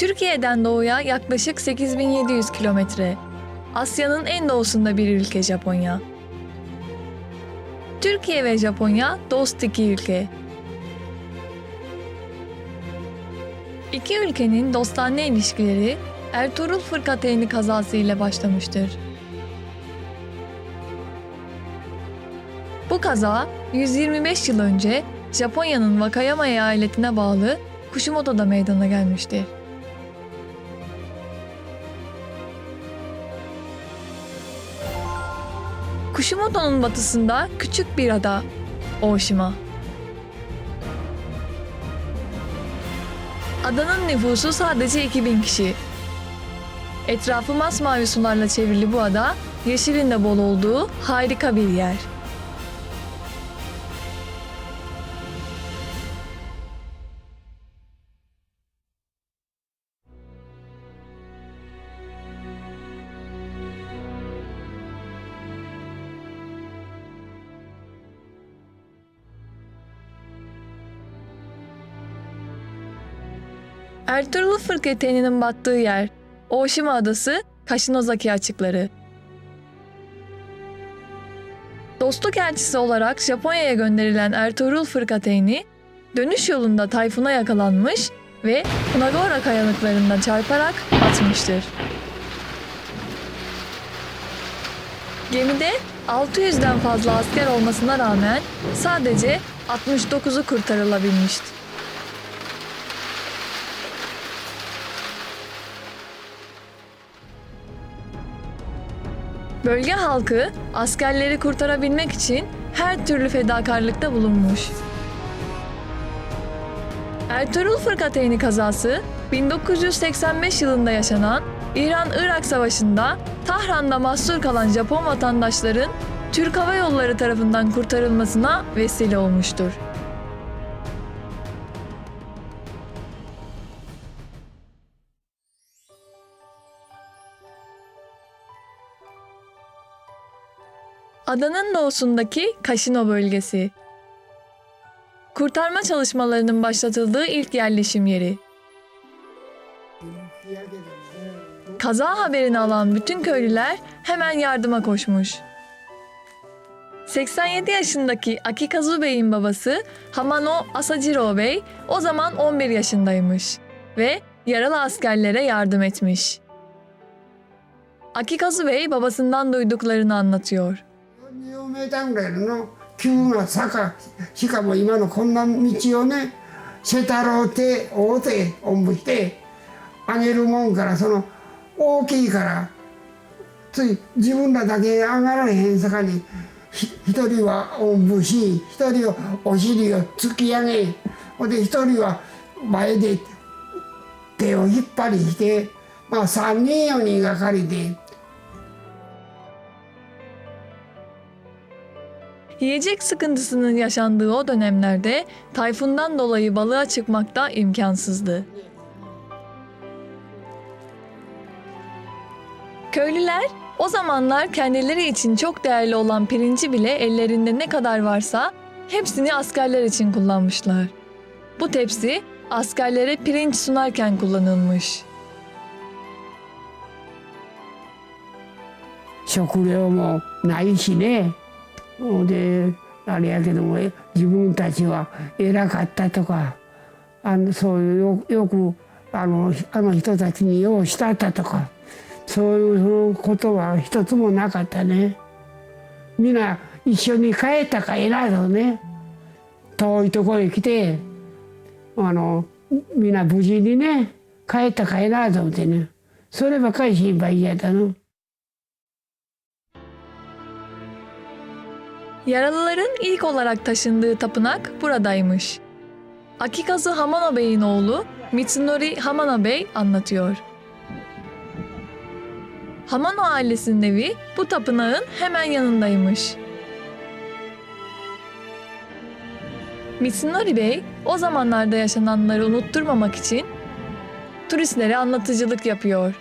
Türkiye'den doğuya yaklaşık 8700 kilometre. Asya'nın en doğusunda bir ülke Japonya. Türkiye ve Japonya dost iki ülke. İki ülkenin dostane ilişkileri Ertuğrul Fırkateyni kazası ile başlamıştır. Bu kaza 125 yıl önce Japonya'nın Wakayama eyaletine bağlı Kushimoto'da meydana gelmiştir. Kushimoto'nun batısında küçük bir ada, Oshima. Adanın nüfusu sadece 2000 kişi. Etrafı masmavi sularla çevrili bu ada, yeşilin de bol olduğu harika bir yer. Ertuğrul Fırkateyn'in battığı yer, Oshima Adası, Kaşinozaki açıkları. Dostluk elçisi olarak Japonya'ya gönderilen Ertuğrul Fırkateyni, dönüş yolunda tayfuna yakalanmış ve Kunagora kayalıklarından çarparak batmıştır. Gemide 600'den fazla asker olmasına rağmen sadece 69'u kurtarılabilmişti. Bölge halkı askerleri kurtarabilmek için her türlü fedakarlıkta bulunmuş. Ertuğrul Fırkateyni kazası 1985 yılında yaşanan İran-Irak Savaşı'nda Tahran'da mahsur kalan Japon vatandaşların Türk Hava Yolları tarafından kurtarılmasına vesile olmuştur. Adanın doğusundaki Kaşino bölgesi. Kurtarma çalışmalarının başlatıldığı ilk yerleşim yeri. Kaza haberini alan bütün köylüler hemen yardıma koşmuş. 87 yaşındaki Akikazu Bey'in babası Hamano Asajiro Bey o zaman 11 yaşındaymış ve yaralı askerlere yardım etmiş. Akikazu Bey babasından duyduklarını anlatıyor. 2メーターぐらいの急な坂。しかも今のこんな道をね瀬太郎って大手おんぶしてあげるもんからその大きいからつい自分らだけ上がられへんさかに一人はおんぶし一人はお尻を突き上げほんで一人は前で手を引っ張りしてまあ3人4人がかりで Yiyecek sıkıntısının yaşandığı o dönemlerde tayfundan dolayı balığa çıkmak da imkansızdı. Köylüler o zamanlar kendileri için çok değerli olan pirinci bile ellerinde ne kadar varsa hepsini askerler için kullanmışlar. Bu tepsi askerlere pirinç sunarken kullanılmış. 食料もないしねほん であれやけども自分たちは偉かったとかあのそういうよよくあのあの人たちにようしたったとかそういうことは一つもなかったね。みんな一緒に帰ったか偉いのね。遠いところへ来てあのみんな無事にね帰ったか偉いと思ってね。そればっかり心配やったの。Yaralıların ilk olarak taşındığı tapınak buradaymış. Akikazu Hamano Bey'in oğlu Mitsunori Hamano Bey anlatıyor. Hamano ailesinin evi bu tapınağın hemen yanındaymış. Mitsunori Bey o zamanlarda yaşananları unutturmamak için turistlere anlatıcılık yapıyor.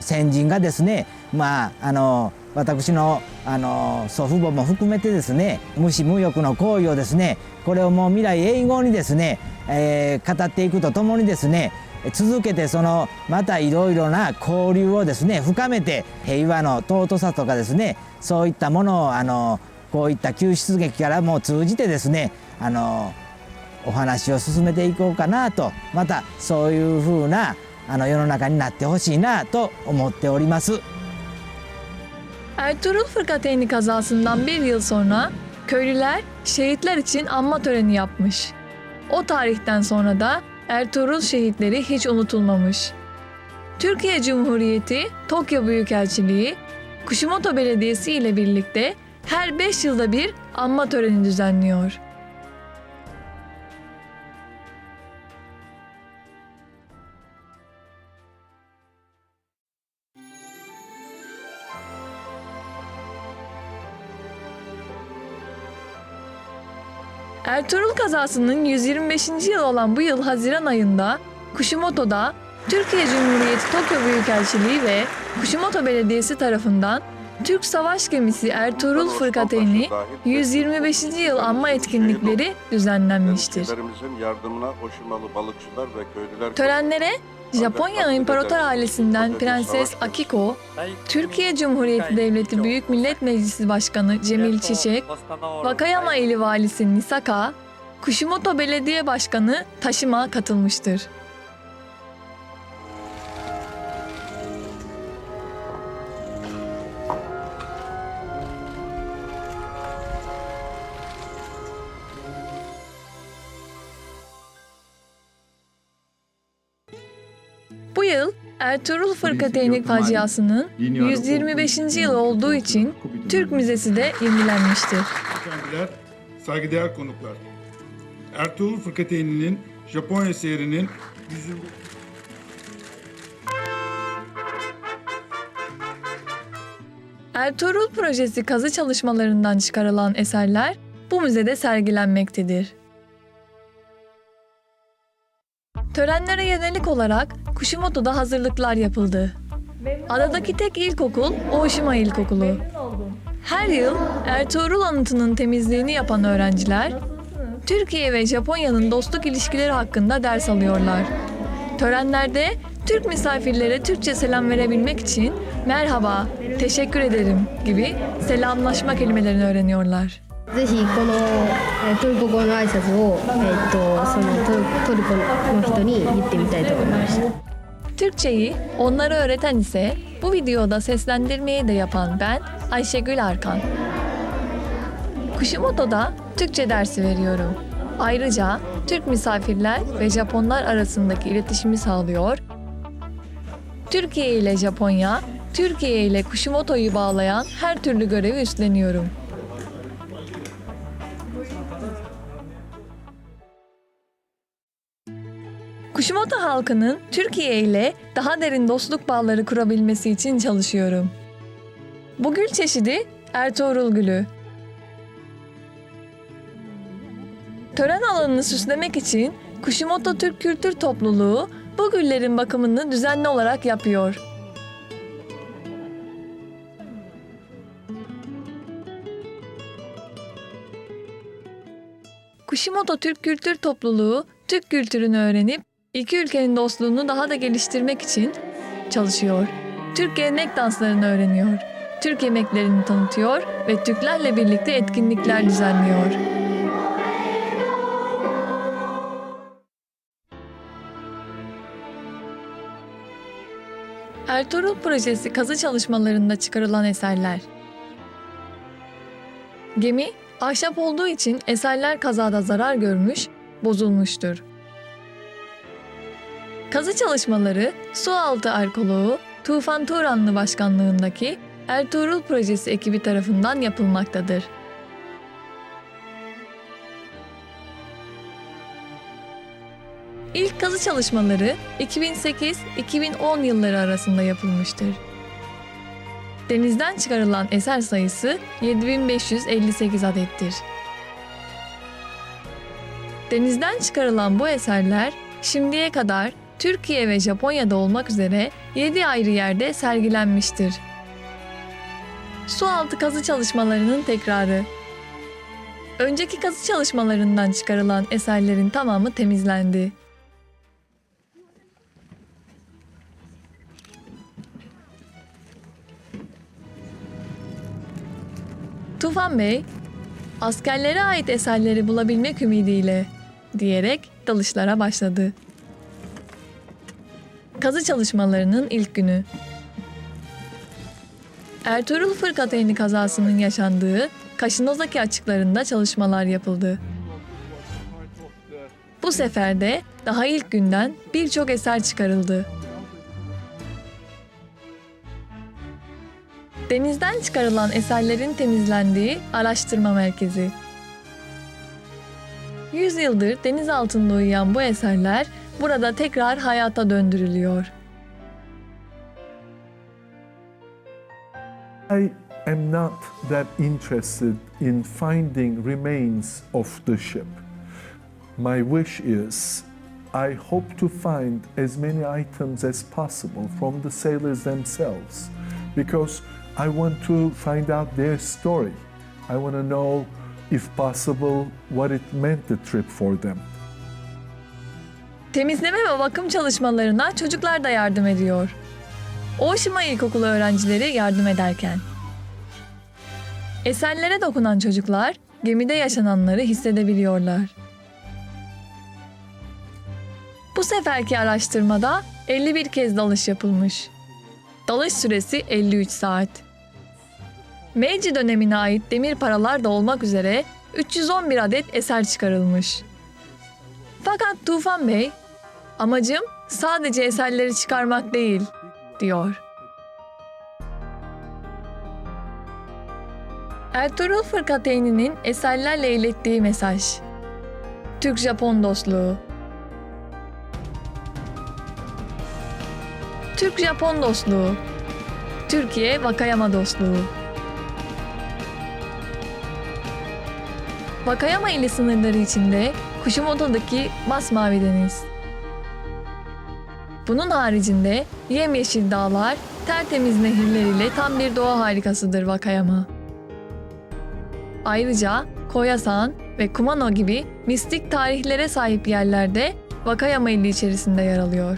先人がですねまああの 私のあの祖父母も含めてですね無視無欲の行為をですねこれをもう未来永劫にですね、えー語っていくとともにですね、続けてそのまたいろいろな交流をですね深めて平和の尊さとかですねそういったものをあのこういった救出劇からも通じてですねあのお話を進めていこうかなとまたそういうふうなあの世の中になってほしいなと思っております。Ertuğrul Fırkateyni kazasından bir yıl sonra köylüler şehitler için anma töreni yapmış. O tarihten sonra da Ertuğrul şehitleri hiç unutulmamış. Türkiye Cumhuriyeti Tokyo Büyükelçiliği Kuşimoto Belediyesi ile birlikte her 5 yılda bir anma töreni düzenliyor. Ertuğrul kazasının 125. yıl olan bu yıl Haziran ayında Kuşimoto'da Türkiye Cumhuriyeti Tokyo Büyükelçiliği ve Kuşimoto Belediyesi tarafından Türk savaş gemisi Ertuğrul Fırkateyni 125. yıl anma etkinlikleri düzenlenmiştir. Törenlere Japonya İmparator ailesinden Prenses Akiko, Türkiye Cumhuriyeti Devleti Büyük Millet Meclisi Başkanı Cemil Çiçek, Wakayama ili valisi Nisaka, Kushimoto Belediye Başkanı Taşima katılmıştır. Ertuğrul Fırkateyni faciasının 125. yılı olduğu için Türk Müzesi de yenilenmiştir. Efendiler, saygıdeğer konuklar. Ertuğrul Fırkateyni'nin Japonya seyrinin 100. Ertuğrul Projesi kazı çalışmalarından çıkarılan eserler bu müzede sergilenmektedir. Törenlere yönelik olarak Kushimoto'da hazırlıklar yapıldı. Adadaki tek ilkokul Oshima İlkokulu. Her yıl Ertuğrul anıtının temizliğini yapan öğrenciler Türkiye ve Japonya'nın dostluk ilişkileri hakkında ders alıyorlar. Törenlerde Türk misafirlere Türkçe selam verebilmek için merhaba, teşekkür ederim gibi selamlaşma kelimelerini öğreniyorlar. ぜひこの、えートルコ語の挨拶を、えー、とそのトルトルコの人に言ってみたいと思いました。 Türkçeyi onlara öğreten ise bu videoda seslendirmeyi de yapan ben Ayşegül Arkan. Kushimoto'da Türkçe dersi veriyorum. Ayrıca Türk misafirler ve Japonlar arasındaki iletişimi sağlıyor. Türkiye ile Japonya, Türkiye ile Kushimoto'yu bağlayan her türlü görevi üstleniyorum. Kushimoto halkının Türkiye ile daha derin dostluk bağları kurabilmesi için çalışıyorum. Bu gül çeşidi Ertuğrul Gülü. Tören alanını süslemek için Kushimoto Türk Kültür Topluluğu bu güllerin bakımını düzenli olarak yapıyor. Kushimoto Türk Kültür Topluluğu Türk kültürünü öğrenip iki ülkenin dostluğunu daha da geliştirmek için çalışıyor. Türk gelenek danslarını öğreniyor. Türk yemeklerini tanıtıyor ve Türklerle birlikte etkinlikler düzenliyor. Ertuğrul Projesi kazı çalışmalarında çıkarılan eserler. Gemi ahşap olduğu için eserler kazada zarar görmüş, bozulmuştur. Kazı çalışmaları Sualtı Arkeoloğu Tufan Turanlı başkanlığındaki Ertuğrul Projesi ekibi tarafından yapılmaktadır. İlk kazı çalışmaları 2008-2010 yılları arasında yapılmıştır. Denizden çıkarılan eser sayısı 7558 adettir. Denizden çıkarılan bu eserler şimdiye kadar Türkiye ve Japonya'da olmak üzere 7 ayrı yerde sergilenmiştir. Sualtı kazı çalışmalarının tekrarı Önceki kazı çalışmalarından çıkarılan eserlerin tamamı temizlendi. Tufan Bey, askerlere ait eserleri bulabilmek ümidiyle diyerek dalışlara başladı. Kazı çalışmalarının ilk günü. Ertuğrul Fırkateyni kazasının yaşandığı Kaşinozaki açıklarında çalışmalar yapıldı. Bu sefer de daha ilk günden birçok eser çıkarıldı. Denizden çıkarılan eserlerin temizlendiği araştırma merkezi. Yüzyıldır deniz altında uyuyan bu eserler burada tekrar hayata döndürülüyor. I am not that interested in finding remains of the ship. My wish is I hope to find as many items as possible from the sailors themselves because I want to find out their story. I want to know, if possible, what it meant the trip for them. Temizleme ve bakım çalışmalarına çocuklar da yardım ediyor. Oshima İlkokulu öğrencileri yardım ederken. Eserlere dokunan çocuklar gemide yaşananları hissedebiliyorlar. Bu seferki araştırmada 51 kez dalış yapılmış. Dalış süresi 53 saat. Meiji dönemine ait demir paralar da olmak üzere 311 adet eser çıkarılmış. Fakat Tufan Bey, amacım sadece eserleri çıkarmak değil, diyor. Ertuğrul Fırkateyni'nin eserlerle ilettiği mesaj. Türk-Japon dostluğu. Türk-Japon dostluğu. Türkiye-Vakayama dostluğu. Vakayama ili sınırları içinde Kuşumoda'daki masmavi deniz. Bunun haricinde yemyeşil dağlar, tertemiz nehirleriyle tam bir doğa harikasıdır Vakayama. Ayrıca Koyasan ve Kumano gibi mistik tarihlere sahip yerlerde Vakayama ili içerisinde yer alıyor.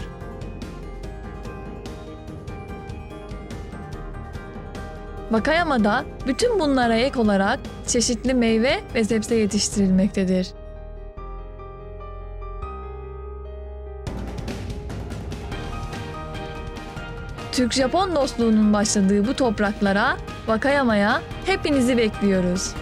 Vakayama'da bütün bunlara ek olarak çeşitli meyve ve sebze yetiştirilmektedir. Türk-Japon dostluğunun başladığı bu topraklara, Vakayama'ya hepinizi bekliyoruz.